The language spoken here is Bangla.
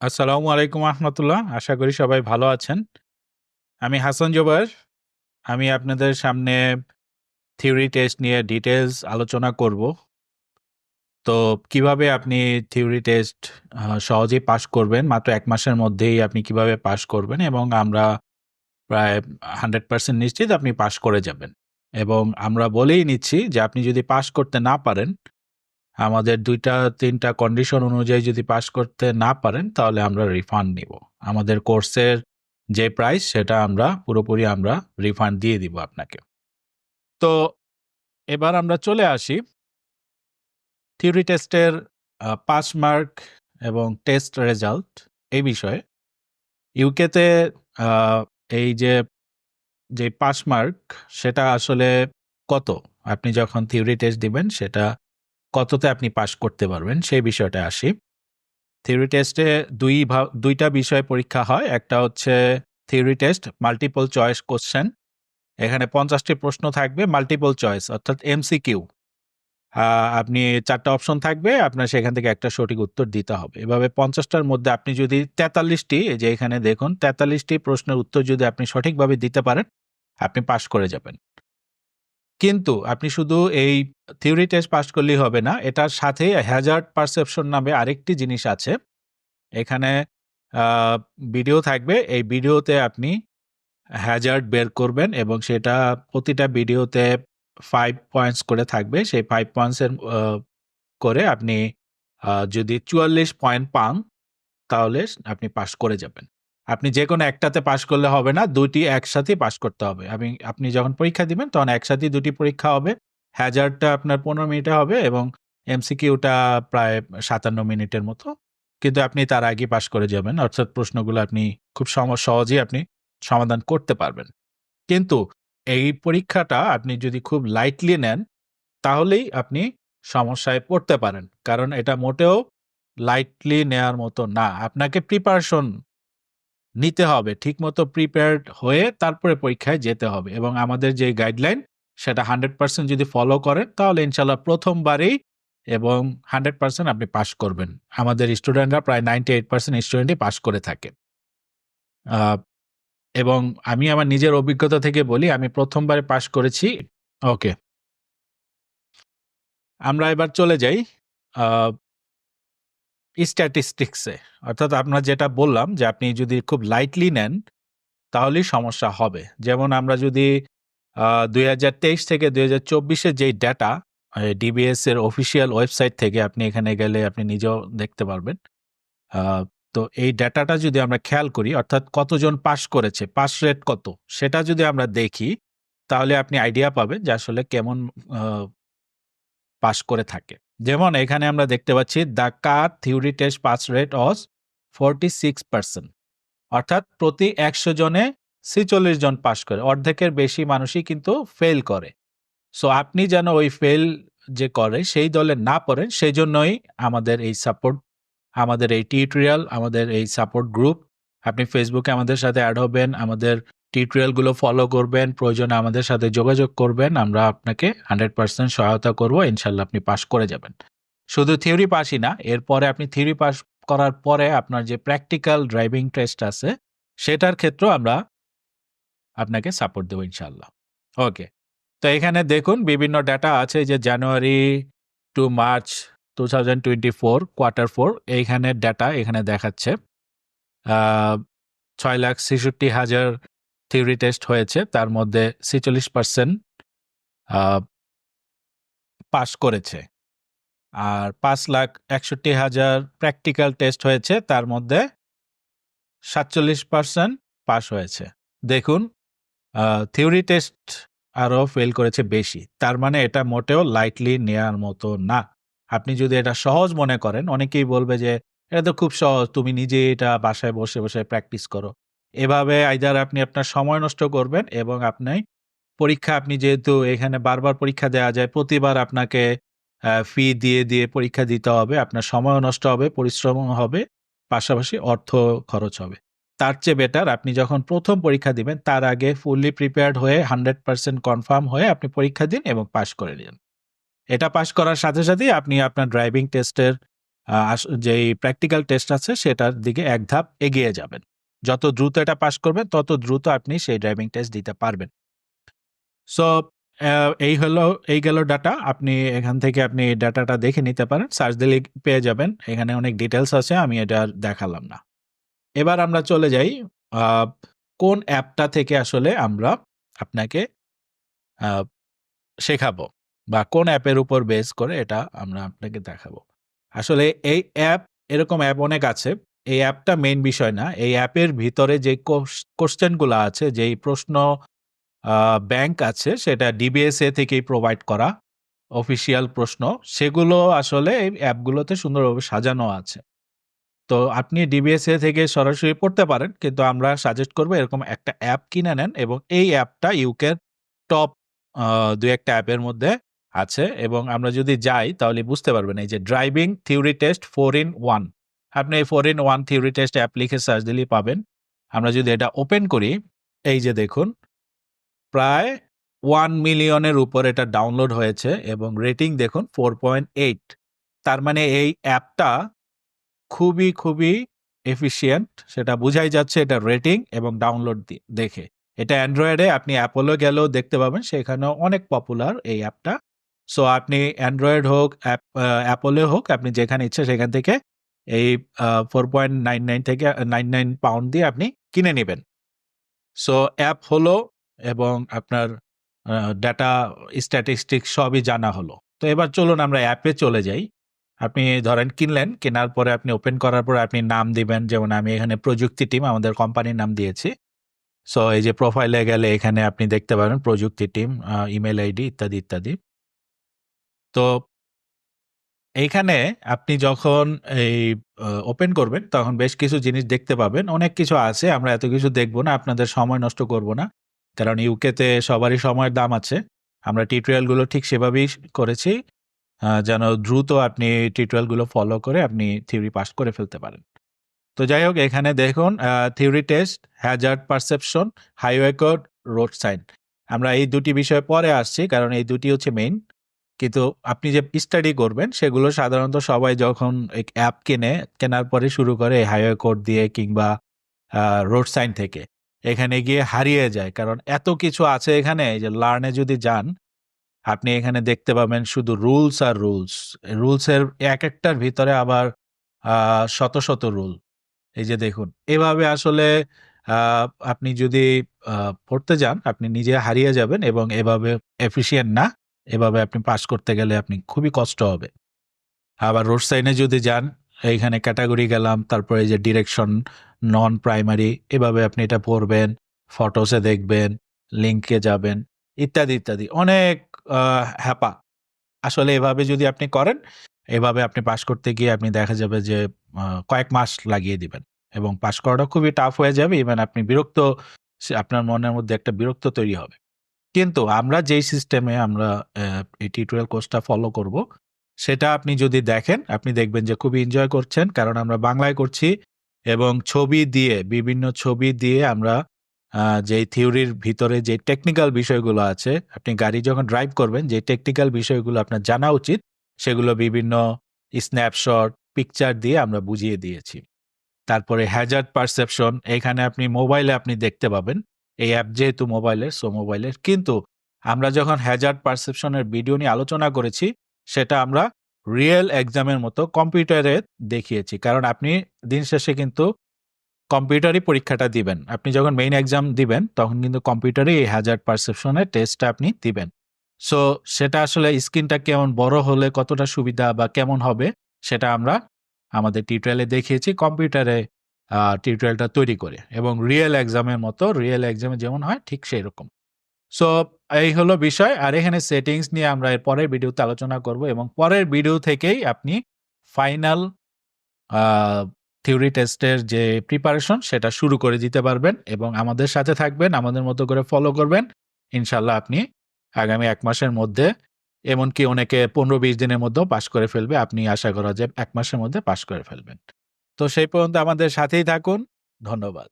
আসসালামু আলাইকুম রহমতুল্লাহ আশা করি সবাই ভালো আছেন। আমি হাসান জোবার আমি আপনাদের সামনে থিওরি টেস্ট নিয়ে ডিটেলস আলোচনা করব। তো কীভাবে আপনি থিওরি টেস্ট সহজেই পাশ করবেন? মাত্র এক মাসের মধ্যেই আপনি কীভাবে পাশ করবেন? এবং আমরা প্রায় হান্ড্রেড পার্সেন্ট নিশ্চিত আপনি পাশ করে যাবেন। এবং আমরা বলেই নিচ্ছি যে আপনি যদি পাশ করতে না পারেন আমাদের দুইটা, তিনটা কন্ডিশন অনুযায়ী যদি পাস করতে না পারেন, তাহলে আমরা রিফান্ড নিব। আমাদের কোর্সের যে প্রাইস সেটা আমরা, পুরোপুরি আমরা রিফান্ড দিয়ে দিব আপনাকে। তো এবার আমরা চলে আসি। থিওরি টেস্টের পাস মার্ক এবং টেস্ট রেজাল্ট এই বিষয়ে। ইউকেতে এই যে যে পাস মার্ক সেটা আসলে কত? আপনি যখন থিওরি টেস্ট দিবেন, সেটা কততে আপনি পাশ করতে পারবেন, সেই বিষয়টা আসি। থিওরি টেস্টে দুই দুইটা বিষয় পরীক্ষা হয়। একটা হচ্ছে theory test multiple choice question এখানে পঞ্চাশটি প্রশ্ন থাকবে মাল্টিপল চয়েস অর্থাৎ এমসিকিউ আপনি চারটা অপশন থাকবে, আপনার সেখান থেকে একটা সঠিক উত্তর দিতে হবে। এভাবে পঞ্চাশটার মধ্যে আপনি যদি তেতাল্লিশটি যে এখানে দেখুন, তেতাল্লিশটি প্রশ্নের উত্তর যদি আপনি সঠিকভাবে দিতে পারেন, আপনি পাশ করে যাবেন। কিন্তু আপনি শুধু এই থিওরি টেস্ট পাস করলেই হবে না, এটার সাথে হ্যাজার্ড পারসেপশন নামে আরেকটি জিনিস আছে। এখানে ভিডিও থাকবে, এই ভিডিওতে আপনি হ্যাজার্ড বের করবেন এবং সেটা প্রতিটা ভিডিওতে ফাইভ পয়েন্টস করে থাকবে। সেই ফাইভ পয়েন্টসের করে আপনি যদি চুয়াল্লিশ পয়েন্ট পান, তাহলে আপনি পাস করে যাবেন। আপনি যে কোনো একটাতে পাশ করলে হবে না দুটি একসাথেই পাশ করতে হবে। আমি, আপনি যখন পরীক্ষা দিবেন, তখন একসাথেই দুটি পরীক্ষা হবে। হ্যাজারটা আপনার পনেরো মিনিটে হবে এবং এমসিকিউটা প্রায় সাতান্ন মিনিটের মতো। কিন্তু আপনি তার আগে পাশ করে যাবেন। অর্থাৎ প্রশ্নগুলো আপনি খুব সহজেই আপনি সমাধান করতে পারবেন। কিন্তু এই পরীক্ষাটা আপনি যদি খুব লাইটলি নেন, তাহলেই আপনি সমস্যায় পড়তে পারেন। কারণ এটা মোটেও লাইটলি নেয়ার মতো না। আপনাকে প্রিপারেশন নিতে হবে, ঠিকমতো প্রিপেয়ার্ড হয়ে তারপরে পরীক্ষায় যেতে হবে এবং আমাদের যে গাইডলাইন সেটা হান্ড্রেড পার্সেন্ট যদি ফলো করেন তাহলে ইনশাল্লাহ প্রথমবারেই এবং হান্ড্রেড পার্সেন্ট আপনি পাশ করবেন। আমাদের স্টুডেন্টরা প্রায় নাইনটি এইট পার্সেন্ট স্টুডেন্টই পাশ করে থাকে। এবং আমি আমার নিজের অভিজ্ঞতা থেকে বলি, আমি প্রথমবারে পাশ করেছি। ওকে আমরা এবার চলে যাই। স্ট্যাটিস্টিক্সে অর্থাৎ আপনার যেটা বললাম যে আপনি যদি খুব লাইটলি নেন, তাহলেই সমস্যা হবে। যেমন আমরা যদি দুই হাজার তেইশ থেকে দুই হাজার চব্বিশের যেই ডেটা ডিবিএস এর অফিসিয়াল ওয়েবসাইট থেকে আপনি এখানে গেলে আপনি নিজেও দেখতে পারবেন। তো এই ডেটাটা যদি আমরা খেয়াল করি, অর্থাৎ কতজন পাস করেছে পাস রেট কত, সেটা যদি আমরা দেখি, তাহলে আপনি আইডিয়া পাবেন যে আসলে কেমন পাস করে থাকে। যেমন এখানে আমরা দেখতে পাচ্ছি the car theory test pass rate was forty six percent অর্থাৎ প্রতি একশো জনে ছিচল্লিশ জন পাশ করে। অর্ধেকের বেশি মানুষই কিন্তু ফেল করে। সো আপনি যেন ওই ফেল যে করে, সেই দলে না পড়েন সেই জন্যই আমাদের এই সাপোর্ট আমাদের এই টিউটোরিয়াল আমাদের এই সাপোর্ট গ্রুপ আপনি ফেসবুকে আমাদের সাথে অ্যাড হবেন, আমাদের টিউটোরিয়ালগুলো ফলো করবেন, প্রয়োজনে আমাদের সাথে যোগাযোগ করবেন, আমরা আপনাকে হান্ড্রেড পার্সেন্ট সহায়তা করব, ইনশাল্লাহ আপনি পাশ করে যাবেন। শুধু থিওরি পাসই না, এরপরে আপনি থিওরি পাস করার পরে আপনার যে প্র্যাকটিক্যাল ড্রাইভিং টেস্ট আছে, সেটার ক্ষেত্রেও আমরা আপনাকে সাপোর্ট দেবো ইনশাল্লাহ। ওকে তো এখানে দেখুন, বিভিন্ন ডাটা আছে যে January to March two thousand twenty four quarter four এইখানে ডাটা এখানে দেখাচ্ছে। ছয় লাখ ছেষট্টি হাজার থিওরি টেস্ট হয়েছে, তার মধ্যে ছেচল্লিশ পার্সেন্ট পাস করেছে। আর পাঁচ লাখ একষট্টি হাজার প্র্যাকটিক্যাল টেস্ট হয়েছে, তার মধ্যে সাতচল্লিশ পার্সেন্ট পাস হয়েছে। দেখুন থিওরি টেস্ট আরও ফেল করেছে বেশি, তার মানে এটা মোটেও লাইটলি নেওয়ার মতো না। আপনি যদি এটা সহজ মনে করেন, অনেকেই বলবে যে, এটা তো খুব সহজ, তুমি নিজে এটা বাসায় বসে বসে প্র্যাকটিস করো। এভাবে আইদার আপনি আপনার সময় নষ্ট করবেন এবং আপনি পরীক্ষা, আপনি যেহেতু এখানে বারবার পরীক্ষা দেওয়া যায়, প্রতিবার আপনাকে ফি দিয়ে দিয়ে পরীক্ষা দিতে হবে, আপনার সময়ও নষ্ট হবে পরিশ্রম হবে, পাশাপাশি অর্থ খরচ হবে তার চেয়ে বেটার আপনি যখন প্রথম পরীক্ষা দিবেন, তার আগে ফুললি প্রিপেয়ার্ড হয়ে হান্ড্রেড পার্সেন্ট কনফার্ম হয়ে আপনি পরীক্ষা দিন এবং পাশ করে নিন এটা পাশ করার সাথে সাথেই আপনি আপনার ড্রাইভিং টেস্টের যেই প্র্যাকটিক্যাল টেস্ট আছে, সেটার দিকে এক ধাপ এগিয়ে যাবেন। যত দ্রুত এটা পাস করবেন, তত দ্রুত আপনি সেই ড্রাইভিং টেস্ট দিতে পারবেন। সো এই হলো, এই গেল ডাটা। আপনি এখান থেকে আপনি ডাটাটা দেখে নিতে পারেন। সার্চ দিলে পেয়ে যাবেন। এখানে অনেক ডিটেলস আছে। আমি এটা দেখালাম না। এবার আমরা চলে যাই কোন অ্যাপটা থেকে আসলে আমরা আপনাকে শেখাবো বা কোন অ্যাপের উপর বেস করে এটা আমরা আপনাকে দেখাবো। আসলে এই অ্যাপ, এরকম অ্যাপ অনেক আছে। এই অ্যাপটা মেইন বিষয় না। এই অ্যাপের ভিতরে যে কোয়েশ্চেন আছে, যেই প্রশ্ন ব্যাংক আছে সেটা ডিবিএসএ থেকেই প্রোভাইড করা অফিসিয়াল প্রশ্ন। সেগুলো আসলে এই অ্যাপগুলোতে সুন্দরভাবে সাজানো আছে। তো আপনি ডিবিএসএ থেকে সরাসরি পড়তে পারেন। কিন্তু আমরা সাজেস্ট করব এরকম একটা অ্যাপ কিনে নেন এবং এই অ্যাপটা ইউকের টপ দু ২-১ অ্যাপের মধ্যে আছে এবং আমরা যদি যাই তাহলে বুঝতে পারবেন। এই যে driving theory test four in 1 আপনি এই 4 in one theory test app লিখে সার্চ দিলেই পাবেন। আমরা যদি এটা ওপেন করি, এই যে দেখুন প্রায় ওয়ান মিলিয়নের উপর এটা ডাউনলোড হয়েছে এবং রেটিং দেখুন 4.8 তার মানে এই অ্যাপটা খুবই, খুবই এফিশিয়েন্ট সেটা বুঝাই যাচ্ছে এটা রেটিং এবং ডাউনলোড দেখে। এটা অ্যান্ড্রয়েডে আপনি অ্যাপলে গেলেও দেখতে পাবেন সেখানেও অনেক পপুলার এই অ্যাপটা। সো আপনি অ্যান্ড্রয়েড হোক, অ্যাপ অ্যাপলে হোক আপনি যেখানে ইচ্ছা সেখান থেকে এই আ 4.99 থেকে 99 পাউন্ড দিয়ে আপনি কিনে নেবেন সো অ্যাপ হলো এবং আপনার ডাটা স্ট্যাটিস্টিক্স সবই জানা হলো। তো এবার চলুন আমরা অ্যাপে চলে যাই। আপনি ধরেন কিনলেন, কেনার পরে আপনি ওপেন করার পরে আপনি নাম দিবেন। যেমন আমি এখানে প্রযুক্তি টিম আমাদের কোম্পানির নাম দিয়েছি। সো এই যে প্রোফাইলে গেলে এখানে আপনি দেখতে পাবেন প্রযুক্তি টিম, ইমেল আইডি ইত্যাদি, ইত্যাদি। তো এইখানে আপনি যখন এই ওপেন করবেন তখন বেশ কিছু জিনিস দেখতে পাবেন। অনেক কিছু আছে। আমরা এত কিছু দেখব না। আপনাদের সময় নষ্ট করব না। কারণ ইউকেতে সবারই সময়ের দাম আছে। আমরা টিউটোরিয়ালগুলো ঠিক সেভাবেই করেছি। যেন দ্রুত আপনি টিউটোরিয়ালগুলো ফলো করে আপনি থিওরি পাস করে ফেলতে পারেন। তো যাই হোক এখানে দেখুন theory test, hazard perception, highway code, road sign. আমরা এই দুটি বিষয়ে পরে আসছি কারণ এই দুটি হচ্ছে মেইন। কিন্তু আপনি যে স্টাডি করবেন সেগুলো সাধারণত সবাই যখন এক অ্যাপ কেনে, কেনার পরে শুরু করে হাইওয়ে কোড দিয়ে কিংবা রোড সাইন থেকে। এখানে গিয়ে হারিয়ে যায়। কারণ এত কিছু আছে এখানে যে লার্নে যদি যান, আপনি এখানে দেখতে পাবেন শুধু রুলস আর রুলস। রুলসের এক একটার ভিতরে আবার শত, শত রুল। এই যে দেখুন। এভাবে আসলে আপনি যদি পড়তে যান আপনি নিজে হারিয়ে যাবেন এবং এভাবে এফিশিয়েন্ট না। এভাবে আপনি পাস করতে গেলে আপনি খুবই কষ্ট হবে। আবার রোড সাইনে যদি যান, এইখানে ক্যাটাগরি গেলাম, তারপরে যে ডিরেকশন, নন প্রাইমারি এভাবে আপনি এটা পড়বেন, ফটোসে দেখবেন, লিঙ্কে যাবেন ইত্যাদি, ইত্যাদি। অনেক হ্যাপা। আসলে এভাবে যদি আপনি করেন, এভাবে আপনি পাস করতে গিয়ে আপনি দেখা যাবে যে কয়েক মাস লাগিয়ে দিবেন এবং পাস করাটা খুবই টাফ হয়ে যাবে। ইভেন আপনি বিরক্ত আপনার মনের মধ্যে একটা বিরক্ত তৈরি হবে। কিন্তু আমরা যেই সিস্টেমে আমরা এই টিউটোরিয়াল কোর্সটা ফলো করব, সেটা আপনি যদি দেখেন আপনি দেখবেন যে খুবই এনজয় করছেন। কারণ আমরা বাংলায় করছি এবং ছবি দিয়ে বিভিন্ন ছবি দিয়ে আমরা যেই থিওরির ভিতরে যে টেকনিক্যাল বিষয়গুলো আছে, আপনি গাড়ি যখন ড্রাইভ করবেন যে টেকনিক্যাল বিষয়গুলো আপনার জানা উচিত, সেগুলো বিভিন্ন স্ন্যাপশট, পিকচার দিয়ে আমরা বুঝিয়ে দিয়েছি। তারপরে হ্যাজার্ড পারসেপশন এখানে আপনি মোবাইলে আপনি দেখতে পাবেন। এই অ্যাপ যেহেতু মোবাইলের, সো মোবাইলের। কিন্তু আমরা যখন হ্যাজার্ড পারসেপশনের ভিডিও নিয়ে আলোচনা করেছি, সেটা আমরা রিয়েল এক্সামের মতো কম্পিউটারে দেখিয়েছি। কারণ আপনি দিন শেষে কিন্তু কম্পিউটারই পরীক্ষাটা দিবেন। আপনি যখন মেইন এক্সাম দিবেন তখন কিন্তু কম্পিউটারেই এই হ্যাজার্ড পারসেপশনের টেস্টটা আপনি দিবেন। সো সেটা আসলে স্ক্রিনটা কেমন বড় হলে কতটা সুবিধা বা কেমন হবে সেটা আমরা আমাদের টিউটোরিয়ালে দেখিয়েছি কম্পিউটারে টিউটোরিয়ালটা তৈরি করে এবং রিয়েল এক্সামের মতো রিয়েল এক্সামে যেমন হয় ঠিক সেরকম। সো এই হলো বিষয়। আর এখানে সেটিংস নিয়ে আমরা এর পরের ভিডিওতে আলোচনা করব এবং পরের ভিডিও থেকেই আপনি ফাইনাল থিওরি টেস্টের যে প্রিপারেশন সেটা শুরু করে দিতে পারবেন এবং আমাদের সাথে থাকবেন, আমাদের মতো করে ফলো করবেন। ইনশাল্লাহ আপনি আগামী এক মাসের মধ্যে এমনকি অনেকে ১৫-২০ দিনের মধ্যেও পাশ করে ফেলবে। আপনি আশা করা যে এক মাসের মধ্যে পাশ করে ফেলবেন। তো সেই পর্যন্ত আমাদের সাথেই থাকুন। ধন্যবাদ।